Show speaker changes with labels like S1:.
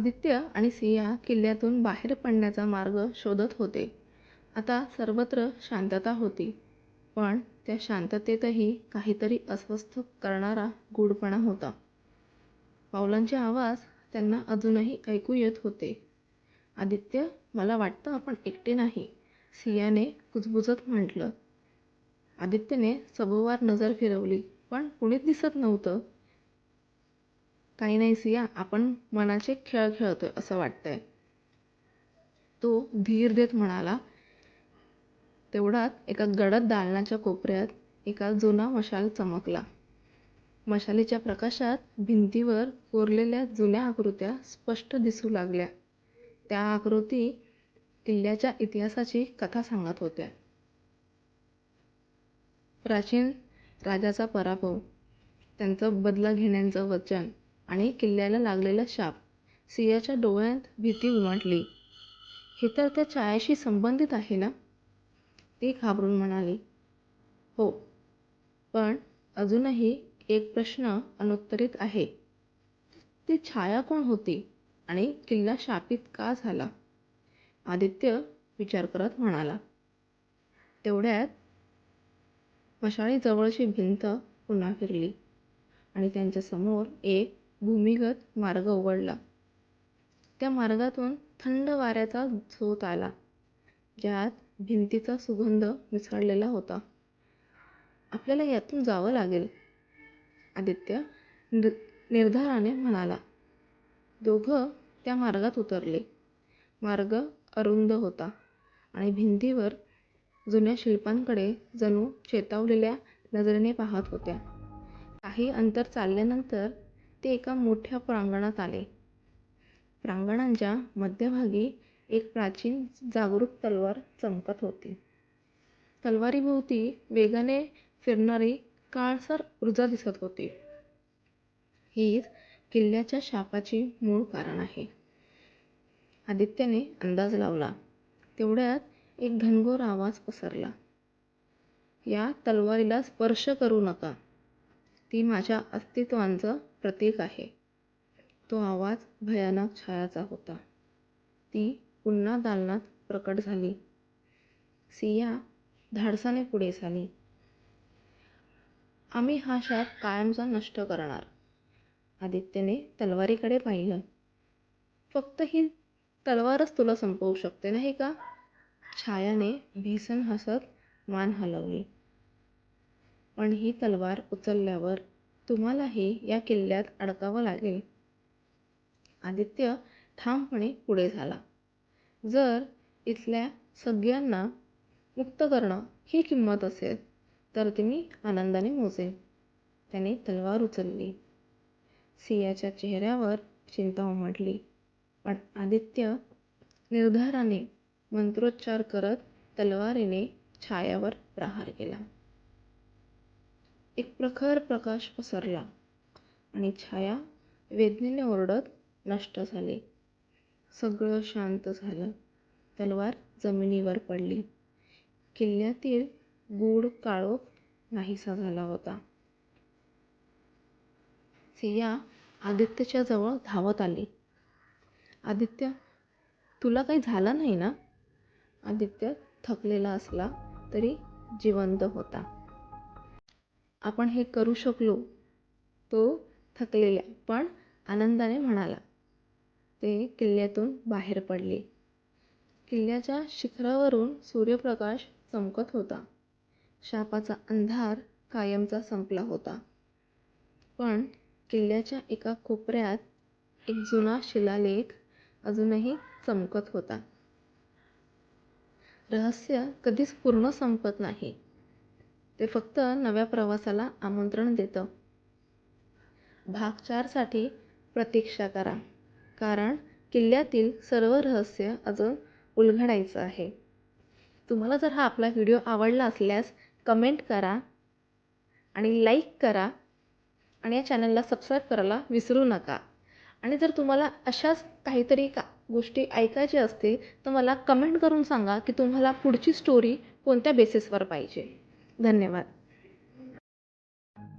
S1: आदित्य आणि सिया किल्ल्यातून बाहेर पडण्याचा मार्ग शोधत होते. आता सर्वत्र शांतता होती, पण त्या शांततेतही काहीतरी अस्वस्थ करणारा गूढपणा होता. पावलांचे आवाज त्यांना अजूनही ऐकू येत होते. "आदित्य, मला वाटतं आपण एकटे नाही," सियाने कुजबुजत म्हटलं. आदित्यने सभोवार नजर फिरवली, पण कुणीच दिसत नव्हतं. "काही नाही सिया, आपण मनाचे खेळ खेळतो आहे असं वाटतंय," तो धीर देत म्हणाला. तेवढ्यात एका गडद दालनाच्या कोपऱ्यात एका जुना मशाल चमकला. मशालीच्या प्रकाशात भिंतीवर कोरलेल्या जुन्या आकृत्या स्पष्ट दिसू लागल्या. त्या आकृती किल्ल्याच्या इतिहासाची कथा सांगत होत्या. प्राचीन राजाचा पराभव, त्यांचं बदला घेण्याचं वचन आणि किल्ल्याला लागलेला शाप. सियाच्या डोळ्यांत भीती उमटली. "हे तर त्या छायेशी संबंधित आहे ना?" ती घाबरून म्हणाली. "हो, पण अजूनही एक प्रश्न अनुत्तरीत आहे. ती छाया कोण होती आणि किल्ला शापित का झाला?" आदित्य विचार करत म्हणाला. तेवढ्यात मशाळीजवळची भिंत पुन्हा फिरली आणि त्यांच्यासमोर एक भूमिगत मार्ग उघडला. त्या मार्गातून थंड वाऱ्याचा झोत आला, ज्यात भिंतीचा सुगंध मिसळलेला होता. "आपल्याला यातून जावं लागेल," आदित्य निर्धाराने म्हणाला. दोघं त्या मार्गात उतरले. मार्ग अरुंद होता आणि भिंतीवर जुन्या शिल्पांकडे जणू चेतावलेल्या नजरेने पाहत होत्या. काही अंतर चालल्यानंतर ते एका मोठ्या प्रांगणात आले. प्रांगणाच्या मध्यभागी एक प्राचीन जागृत तलवार चमकत होती. तलवारीभोवती वेगाने फिरणारी काळसर ऊर्जा दिसत होती. "हीच किल्ल्याच्या शापाची मूळ कारण आहे," आदित्यने अंदाज लावला. तेवढ्यात एक घनघोर आवाज पसरला. "या तलवारीला स्पर्श करू नका. ती माझ्या अस्तित्वाचं प्रतीक आहे." तो आवाज भयानक छायाचा होता. ती पुन्हा दालनात प्रकट झाली. सिया धाडसाने पुढे झाली. "आम्ही हा शाप कायमचा नष्ट करणार." आदित्यने तलवारीकडे पाहिलं. "फक्त ही तलवारच तुला संपवू शकते, नाही का?" छायाने भेसून हसत मान हलवली. "पण ही तलवार उचलल्यावर तुम्हालाही या किल्ल्यात अडकावं लागेल." आदित्य ठामपणे पुढे झाला. "जर इथल्या सगळ्यांना मुक्त करणं ही किंमत असेल, तर ती मी आनंदाने मोजेन." त्याने तलवार उचलली. सियाच्या चेहऱ्यावर चिंता उमटली, पण आदित्य निर्धाराने मंत्रोच्चार करत तलवारीने छायावर प्रहार केला. एक प्रखर प्रकाश पसरला आणि छाया वेदनेने ओरडत नष्ट झाली. सगळं शांत झालं. तलवार जमिनीवर पडली. किल्ल्यातील गूढ काळोख नाहीसा झाला होता. सिया आदित्यच्या जवळ धावत आली. "आदित्य, तुला काही झालं नाही ना?" आदित्य थकलेला असला तरी जिवंत होता. "आपण हे करू शकलो," तो थकलेल्या पण आनंदाने म्हणाला. ते किल्ल्यातून बाहेर पडले. किल्ल्याच्या शिखरावरून सूर्यप्रकाश चमकत होता. शापाचा अंधार कायमचा संपला होता. पण किल्ल्याच्या एका कोपऱ्यात एक जुना शिलालेख अजूनही चमकत होता. रहस्य कधीच पूर्ण संपत नाही. ते फक्त नव्या प्रवासाला आमंत्रण देतं. भाग चारसाठी प्रतीक्षा करा, कारण किल्ल्यातील सर्व रहस्य अजून उलगडायचं आहे. तुम्हाला जर हा आपला व्हिडिओ आवडला असल्यास कमेंट करा आणि लाईक करा आणि या चॅनलला सबस्क्राईब करायला विसरू नका. आणि जर तुम्हाला अशाच काहीतरी का गोष्टी ऐकायच्या असतील, तर मला कमेंट करून सांगा की तुम्हाला पुढची स्टोरी कोणत्या बेसिसवर पाहिजे. धन्यवाद.